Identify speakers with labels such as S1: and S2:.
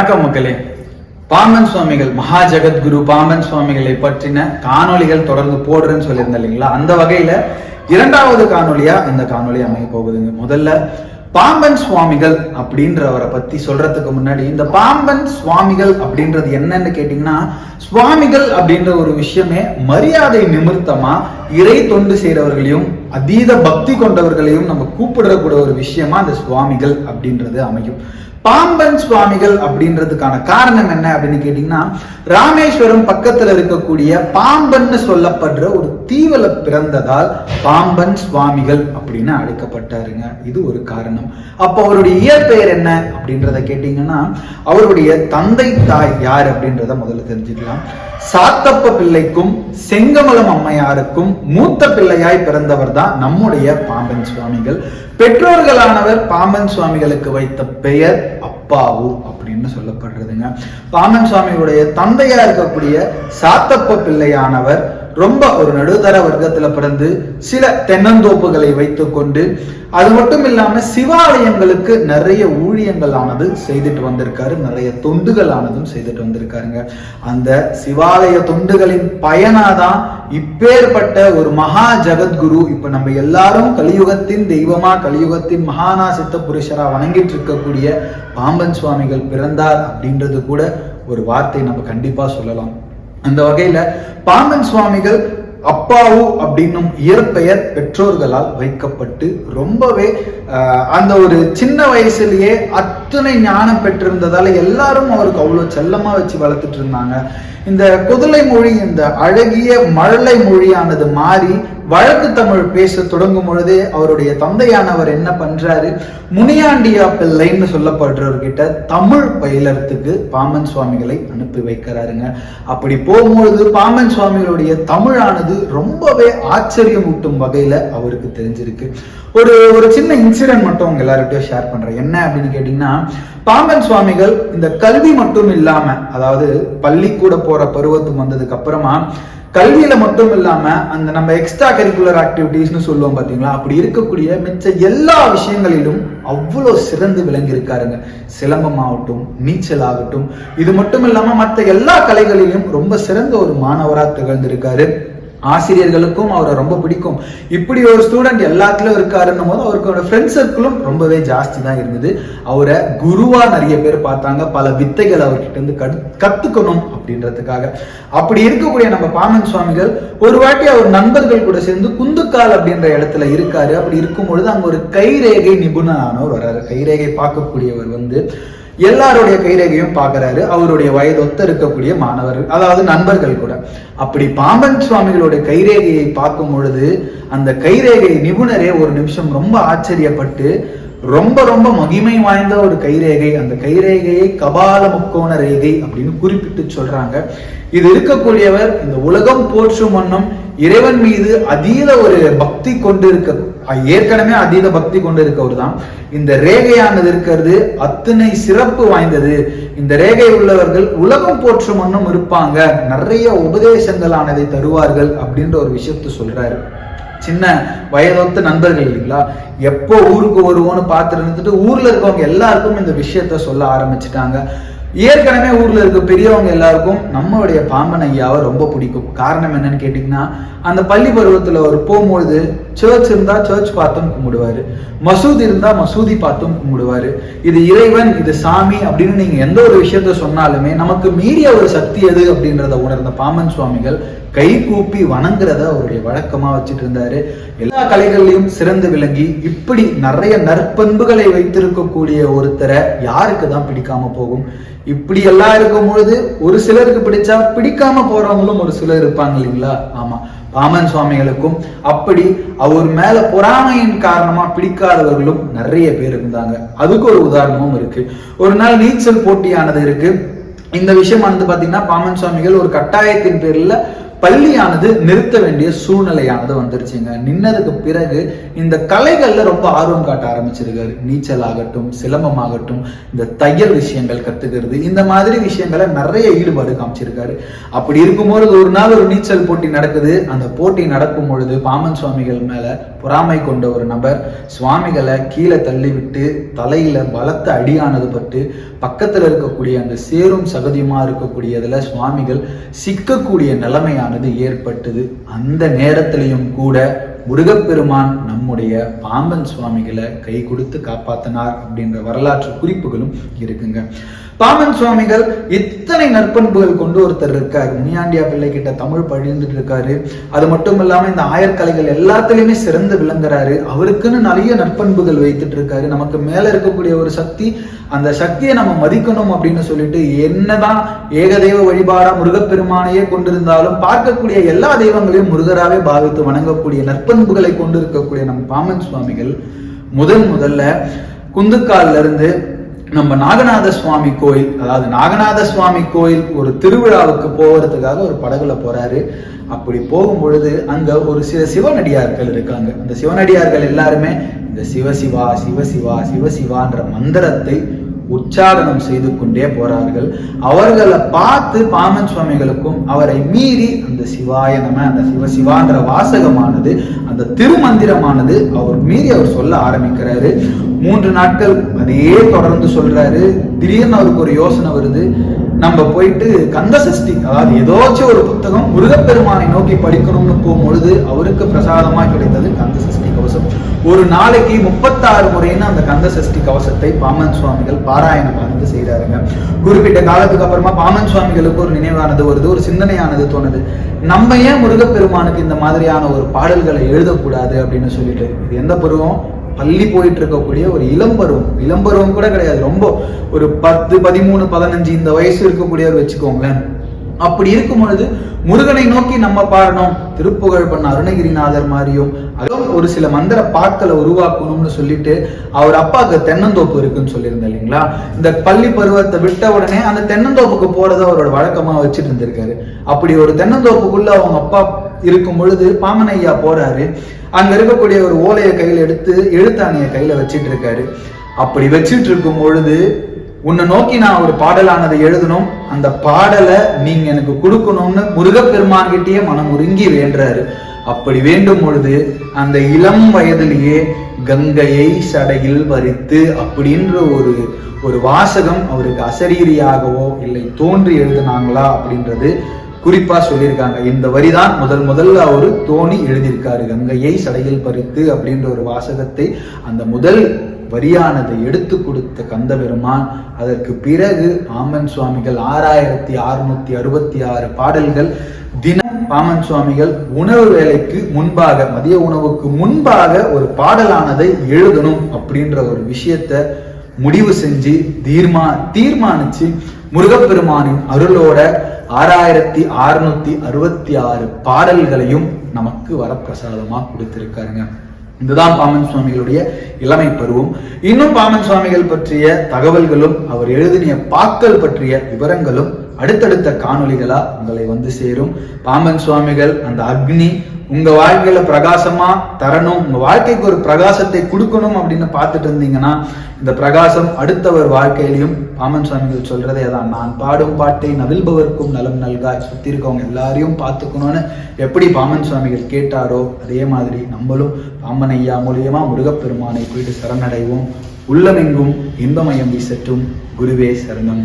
S1: வணக்கம் மக்களே. பாம்பன் சுவாமிகள் மகா ஜெகத்குரு பாம்பன் சுவாமிகளை பற்றின காணொலிகள் தொடர்ந்து போடுறேன்னு சொல்லியிருந்தேன் இல்லைங்களா? அந்த வகையில இரண்டாவது காணொலியா இந்த காணொலி அமைய போகுதுங்க. முதல்ல பாம்பன் சுவாமிகள் அப்படின்றவரை பத்தி சொல்றதுக்கு முன்னாடி இந்த பாம்பன் சுவாமிகள் அப்படின்றது என்னன்னு கேட்டீங்கன்னா சுவாமிகள் அப்படின்ற ஒரு விஷயமே மரியாதை நிமித்தமா இறை தொண்டு செய்கிறவர்களையும் அதீத பக்தி கொண்டவர்களையும் நம்ம கூப்பிடக்கூடிய ஒரு விஷயமா அந்த சுவாமிகள் அப்படின்றது அமையும். பாம்பன் சுவாமிகள் அப்படின்றதுக்கான காரணம் என்ன அப்படின்னு கேட்டீங்கன்னா ராமேஸ்வரம் பக்கத்துல இருக்கக்கூடிய பாம்பன்னு சொல்லப்படுற ஒரு தீவுல பிறந்ததால் பாம்பன் சுவாமிகள் அப்படின்னு அழைக்கப்பட்டாருங்க. இது ஒரு காரணம். அப்ப அவருடைய இயற்பெயர் என்ன அப்படின்றத கேட்டீங்கன்னா அவருடைய தந்தை தாய் யார் அப்படின்றத முதல்ல தெரிஞ்சுக்கலாம். சாத்தப்ப பிள்ளைக்கும் செங்கமலம் அம்மையாருக்கும் மூத்த பிள்ளையாய் பிறந்தவர் தான் நம்முடைய பாம்பன் சுவாமிகள் பெற்றோர்களானவர் பாம்பன் சுவாமிகளுக்கு வைத்த பெயர் அப்பாவு அப்படின்னு சொல்லப்படுறதுங்க. பாமன் சுவாமியுடைய தந்தையா இருக்கக்கூடிய சாத்தப்ப பிள்ளையானவர் ரொம்ப ஒரு நடுத்தர வர்க்கத்துல பிறந்து சில தென்னந்தோப்புகளை வைத்துக்கொண்டு அது மட்டும் இல்லாம சிவாலயங்களுக்கு நிறைய ஊழியங்கள் ஆனது செய்துட்டு வந்திருக்காரு நிறைய தொண்டுகள் ஆனதும் செய்துட்டு வந்திருக்காருங்க. அந்த சிவாலய தொண்டுகளின் பயனாதான் இப்பேற்பட்ட ஒரு மகா ஜெகத்குரு இப்ப நம்ம எல்லாரும் கலியுகத்தின் தெய்வமா கலியுகத்தின் மகானா சித்த புருஷரா வணங்கிட்டு இருக்கக்கூடிய பாம்பன் சுவாமிகள் பிறந்தார் அப்படின்றது கூட ஒரு வார்த்தை நம்ம கண்டிப்பா சொல்லலாம். அந்த வகையில பாம்பன் சுவாமிகள் அப்பாவு அப்படின்னும் இயற்பெயர் பெற்றோர்களால் வைக்கப்பட்டு ரொம்பவே ஆஹ், அந்த ஒரு சின்ன வயசுலயே அத்தனை ஞானம் பெற்றிருந்ததால எல்லாரும் அவருக்கு அவ்வளவு செல்லமா வச்சு வளர்த்துட்டு இருந்தாங்க. இந்த குதிரை மொழி இந்த அழகிய மழலை மொழியானது மாறி வழக்கு தமிழ் பேச தொடங்கும் பொழுதே அவருடைய தந்தையானவர் என்ன பண்றாரு? முனியாண்டியா பிள்ளைன்னு சொல்லப்படுறவர்கிட்ட தமிழ் பயிலறதுக்கு பாம்பன் சுவாமிகளை அனுப்பி வைக்கிறாருங்க. அப்படி போகும்பொழுது பாம்பன் சுவாமிகளுடைய தமிழானது ரொம்பவே ஆச்சரியமூட்டும் வகையில அவருக்கு தெரிஞ்சிருக்கு. ஒரு ஒரு சின்ன இன்சிடென்ட் மட்டும் உங்க எல்லார்கிட்டயும் ஷேர் பண்றேன். என்ன அப்படின்னு கேட்டீங்கன்னா பாம்பன் சுவாமிகள் இந்த கல்வி மட்டும் இல்லாம அதாவது பள்ளிக்கூட போற பருவத்துக்கு வந்ததுக்கு அப்புறமா கல்வியில மட்டும் இல்லாம அந்த நம்ம எக்ஸ்ட்ரா கரிக்குலர் ஆக்டிவிட்டீஸ்னு சொல்லுவோம் பாத்தீங்களா? அப்படி இருக்கக்கூடிய மிச்ச எல்லா விஷயங்களிலும் அவ்வளோ சிறந்து விளங்கி இருக்காருங்க சிலம்பம் ஆகட்டும் நீச்சல் ஆகட்டும் இது மட்டும் இல்லாம மற்ற எல்லா கலைகளிலும் ரொம்ப சிறந்த ஒரு மாணவராக திகழ்ந்திருக்காரு. ஆசிரியர்களுக்கும் அவரை ரொம்ப பிடிக்கும். இப்படி ஒரு ஸ்டூடெண்ட் எல்லாத்துலயும் இருக்காருன்னும் போது அவருக்கோட ஃப்ரெண்ட் சர்க்கிளும் ரொம்பவே ஜாஸ்தி தான் இருந்தது. அவரை குருவா நிறைய பேர் பார்த்தாங்க. பல வித்தைகள் அவர்கிட்ட இருந்து கத்துக்கணும் அப்படின்றதுக்காக. அப்படி இருக்கக்கூடிய நம்ம பாமன் சுவாமிகள் ஒரு வாட்டி அவர் நண்பர்கள் கூட சேர்ந்து குந்துக்கால் அப்படின்ற இடத்துல இருக்காரு. அப்படி இருக்கும் பொழுது அங்க ஒரு கைரேகை நிபுணரானவர் வர்றாரு. கைரேகை பார்க்கக்கூடியவர் வந்து எல்லாருடைய கைரேகையும் பார்க்கறாரு. அவருடைய வயது ஒத்த இருக்கக்கூடிய மாணவர்கள் அதாவது நண்பர்கள் கூட. அப்படி பாம்பன் சுவாமிகளுடைய கைரேகையை பார்க்கும் பொழுது அந்த கைரேகை நிபுணரே ஒரு நிமிஷம் ரொம்ப ஆச்சரியப்பட்டு ரொம்ப ரொம்ப மகிமை வாய்ந்த ஒரு கைரேகை அந்த கைரேகையை கபால முக்கோண ரேகை அப்படின்னு குறிப்பிட்டு சொல்றாங்க. இது இருக்கக்கூடியவர் இந்த உலகம் போற்றும் வண்ணம் இறைவன் மீது அதீத ஒரு பக்தி கொண்டு இருக்க ஏற்கனவே அதீத பக்தி கொண்டு இருக்கவர் தான் இந்த ரேகையானது இருக்கிறது அத்தனை சிறப்பு வாய்ந்தது. இந்த ரேகை உள்ளவர்கள் உலகம் போற்றும் மண்ணும் இருப்பாங்க. நிறைய உபதேசங்களானதை தருவார்கள் அப்படின்ற ஒரு விஷயத்த சொல்றாரு. சின்ன வயதொத்த நண்பர்கள் இல்லைங்களா? எப்போ ஊருக்கு வருவோம்னு பார்த்துருந்துட்டு இருந்துட்டு ஊர்ல இருக்கவங்க எல்லாருக்கும் இந்த விஷயத்த சொல்ல ஆரம்பிச்சிட்டாங்க. ஏற்கனவே ஊரில் இருக்க பெரியவங்க எல்லாருக்கும் நம்மளுடைய பாம்பன் ஐயாவை ரொம்ப பிடிக்கும். காரணம் என்னன்னு கேட்டிங்கன்னா அந்த பள்ளி பருவத்தில் அவர் போகும்பொழுது சர்ச் இருந்தால் சர்ச் பார்த்தும் கும்பிடுவாரு. மசூதி இருந்தால் மசூதி பார்த்தும் கும்பிடுவாரு. இது இறைவன் இது சாமி அப்படின்னு நீங்க எந்த ஒரு விஷயத்த சொன்னாலுமே நமக்கு மீறிய ஒரு சக்தி எது அப்படின்றத உணர்ந்த பாம்பன் சுவாமிகள் கை கூப்பி வணங்குறத அவருடைய வழக்கமா வச்சுட்டு இருந்தாரு. எல்லா கலைகள்லையும் சிறந்து விளங்கி இப்படி நிறைய நற்பண்புகளை வைத்திருக்கக்கூடிய ஒருத்தரை யாருக்கு தான் பிடிக்காம போகும்? இப்படி எல்லாம் இருக்கும் பொழுது ஒரு சிலருக்கு பிடிச்சா பிடிக்காம போறவங்களும் ஒரு சிலர் இருப்பாங்க இல்லைங்களா? ஆமா. பாமன் சுவாமிகளுக்கும் அப்படி அவர் மேல பொறாமையின் காரணமா பிடிக்காதவர்களும் நிறைய பேர் இருந்தாங்க. அதுக்கு ஒரு உதாரணமும் இருக்கு. ஒரு நாள் நீச்சல் போட்டியானது இருக்கு. இந்த விஷயம் வந்து பாத்தீங்கன்னா பாமன் சுவாமிகள் ஒரு கட்டாயத்தின் பேர்ல பள்ளியானது நிறுத்த வேண்டிய சூழ்நிலையானது வந்துருச்சுங்க. நின்னதுக்கு பிறகு இந்த கலைகள்ல ரொம்ப ஆர்வம் காட்ட ஆரம்பிச்சிருக்காரு நீச்சல் ஆகட்டும் சிலம்பம் ஆகட்டும் இந்த தையல் விஷயங்கள் கத்துக்கிறது இந்த மாதிரி விஷயங்களை நிறைய ஈடுபாடு காமிச்சிருக்காரு. அப்படி இருக்கும்போது ஒரு நாள் ஒரு நீச்சல் போட்டி நடக்குது. அந்த போட்டி நடக்கும் பொழுது பாமன் சுவாமிகள் மேல பொறாமை கொண்ட ஒரு நபர் சுவாமிகளை கீழே தள்ளிவிட்டு தலையில பலத்த அடியானது பட்டு பக்கத்துல இருக்கக்கூடிய அந்த சேரும் சகதியுமா இருக்கக்கூடியதுல சுவாமிகள் சிக்கக்கூடிய ஆனது ஏற்பட்டது. அந்த நேரத்திலையும் கூட முருகப்பெருமான் நம்முடைய பாம்பன் சுவாமிகளை கை கொடுத்து காப்பாத்தினார் அப்படின்ற வரலாற்று குறிப்புகளும் இருக்குங்க. பாம்பன் சுவாமிகள் இத்தனை நற்பண்புகள் கொண்டு ஒருத்தர் இருக்கார். முனியாண்டியா பிள்ளை கிட்ட தமிழ் பழிந்துட்டு இருக்காரு. அது மட்டும் இல்லாம இந்த ஆயர்கலைகள் எல்லாத்துலயுமே சிறந்து விளங்குறாரு. அவருக்குன்னு நிறைய நற்பண்புகள் வைத்துட்டு இருக்காரு. நமக்கு மேல இருக்கக்கூடிய ஒரு சக்தி அந்த சக்தியை நம்ம மதிக்கணும் அப்படின்னு சொல்லிட்டு என்னதான் ஏகதெய்வ வழிபாடா முருகப்பெருமானையே கொண்டிருந்தாலும் பார்க்கக்கூடிய எல்லா தெய்வங்களையும் முருகராவே பாவித்து வணங்கக்கூடிய நற்பண்புகளை கொண்டு இருக்கக்கூடிய நம்ம பாமன் சுவாமிகள் முதன் முதல்ல குந்துக்கால்ல இருந்து நம்ம நாகநாத சுவாமி கோயில் அதாவது நாகநாத சுவாமி கோயில் ஒரு திருவிழாவுக்கு போகிறதுக்காக ஒரு படகுல போறாரு. அப்படி போகும் பொழுது அங்க ஒரு சில சிவனடியார்கள் இருக்காங்க. அந்த சிவனடியார்கள் எல்லாருமே இந்த சிவசிவா சிவசிவா சிவசிவான்ற மந்திரத்தை உச்சாரணம் செய்து கொண்டே போறார்கள். அவர்களை பார்த்து பாமன் சுவாமிகளுக்கும் அவரை மீறி அந்த சிவாய நம அந்த சிவசிவான்ற வாசகமானது அந்த திருமந்திரமானது அவர் மீறி அவர் சொல்ல ஆரம்பிக்கிறாரு. மூன்று நாட்கள் அதையே தொடர்ந்து சொல்றாரு. திடீர்னு அவருக்கு ஒரு யோசனை வருது. நம்ம போயிட்டு கந்த சஷ்டி அதாவது ஏதோச்சும் ஒரு புத்தகம் முருகப்பெருமானை நோக்கி படிக்கணும்னு போகும்பொழுது அவருக்கு பிரசாதமாக கிடைத்தது கந்த சஷ்டி கவசம். ஒரு நாளைக்கு முப்பத்தாறு முறைன்னு அந்த கந்த சஷ்டி கவசத்தை பாமன் சுவாமிகள் பாராயணம் வந்து செய்கிறாருங்க குறிப்பிட்ட காலத்துக்கு அப்புறமா பாமன் சுவாமிகளுக்கு ஒரு நினைவானது வருது ஒரு சிந்தனையானது தோணுது. நம்ம ஏன் முருகப்பெருமானுக்கு இந்த மாதிரியான ஒரு பாடல்களை எழுதக்கூடாது அப்படின்னு சொல்லிட்டு இது எந்த பருவம்? பள்ளி போயிட்டு இருக்கக்கூடிய ஒரு இளம்பருவம். இளம்பருவம் கூட கிடையாது. ரொம்ப ஒரு பத்து பதிமூணு பதினஞ்சு இந்த வயசு இருக்கக்கூடியவர் வச்சுக்கோங்களேன். அப்படி இருக்கும் பொழுது முருகனை நோக்கி நம்ம பாடணும். திருப்புகழ் பண்ண அருணகிரிநாதர் மாதிரியும் அதுவும் ஒரு சில மந்திர பாக்களை உருவாக்கணும்னு சொல்லிட்டு அவர் அப்பாவுக்கு தென்னந்தோப்பு இருக்குன்னு சொல்லியிருந்தேன் இல்லைங்களா? இந்த பள்ளி பருவத்தை விட்ட உடனே அந்த தென்னந்தோப்புக்கு போறதை அவரோட வழக்கமா வச்சுட்டு இருந்திருக்காரு. அப்படி ஒரு தென்னந்தோப்புக்குள்ள அவங்க அப்பா இருக்கும் பொழுது பாமனையா போறாரு. அங்க இருக்கக்கூடிய ஒரு ஓலையை கையில எடுத்து எழுத்தாணிய கையில வச்சிட்டு இருக்காரு. அப்படி வச்சிட்டு இருக்கும் பொழுது உன்னை நோக்கி நான் ஒரு பாடலானதை எழுதணும். அந்த பாடலை நீங்க எனக்கு கொடுக்கணும்னு முருகப்பெருமான்கிட்டயே மனம் உருங்கி வேண்டுறாரு. அப்படி வேண்டும் பொழுது அந்த இளம் வயதிலேயே கங்கையை சடையில் வரித்து அப்படின்ற ஒரு ஒரு வாசகம் அவருக்கு அசரீரியாகவோ இல்லை தோன்றி எழுதினாங்களா அப்படின்றது குறிப்பா சொல்லியிருக்காங்க. இந்த வரிதான் முதல் முதல்ல அவரு தோணி எழுதியிருக்காரு. கங்கையை சடையில் பறித்து அப்படின்ற ஒரு வாசகத்தை அந்த முதல் வரியானதை எடுத்து கொடுத்த கந்த பெருமான் அதற்கு பிறகு ஆமன் சுவாமிகள் ஆறாயிரத்தி அறுநூத்தி அறுபத்தி ஆறு பாடல்கள் தினம் பாமன் சுவாமிகள் உணவு வேலைக்கு முன்பாக மதிய உணவுக்கு முன்பாக ஒரு பாடலானதை எழுதணும் அப்படின்ற ஒரு விஷயத்த முடிவு செஞ்சு தீர்மா தீர்மானிச்சு முருகப்பெருமானின் அருளோட ஆறாயிரத்தி அறுநூத்தி அறுபத்தி ஆறு பாடல்களையும் நமக்கு வரப்பிரசாதமா கொடுத்திருக்காருங்க. இதுதான் பாமன் சுவாமிகளுடைய இளமை பருவம். இன்னும் பாமன் சுவாமிகள் பற்றிய தகவல்களும் அவர் எழுதிய பாக்கள் பற்றிய விவரங்களும் அடுத்தடுத்த காணொலிகளா உங்களை வந்து சேரும். பாம்பன் சுவாமிகள் அந்த அக்னி உங்க வாழ்க்கையில பிரகாசமா தரணும் உங்க வாழ்க்கைக்கு ஒரு பிரகாசத்தை கொடுக்கணும் அப்படின்னு பார்த்துட்டு இருந்தீங்கன்னா இந்த பிரகாசம் அடுத்தவர் வாழ்க்கையிலையும் பாமன் சுவாமிகள் சொல்றதே அதான் நான் பாடும் பாட்டை நவிழ்பவர்க்கும் நலம் நல்காய். சுத்தி இருக்கவங்க எல்லாரையும் பார்த்துக்கணும்னு எப்படி பாமன் சுவாமிகள் கேட்டாரோ அதே மாதிரி நம்மளும் பாமன் ஐயா மூலியமா முருகப்பெருமானை போயிட்டு சரணடைவோம். உள்ளமெங்கும் இன்பமயம் வீசட்டும். குருவே சரணம்.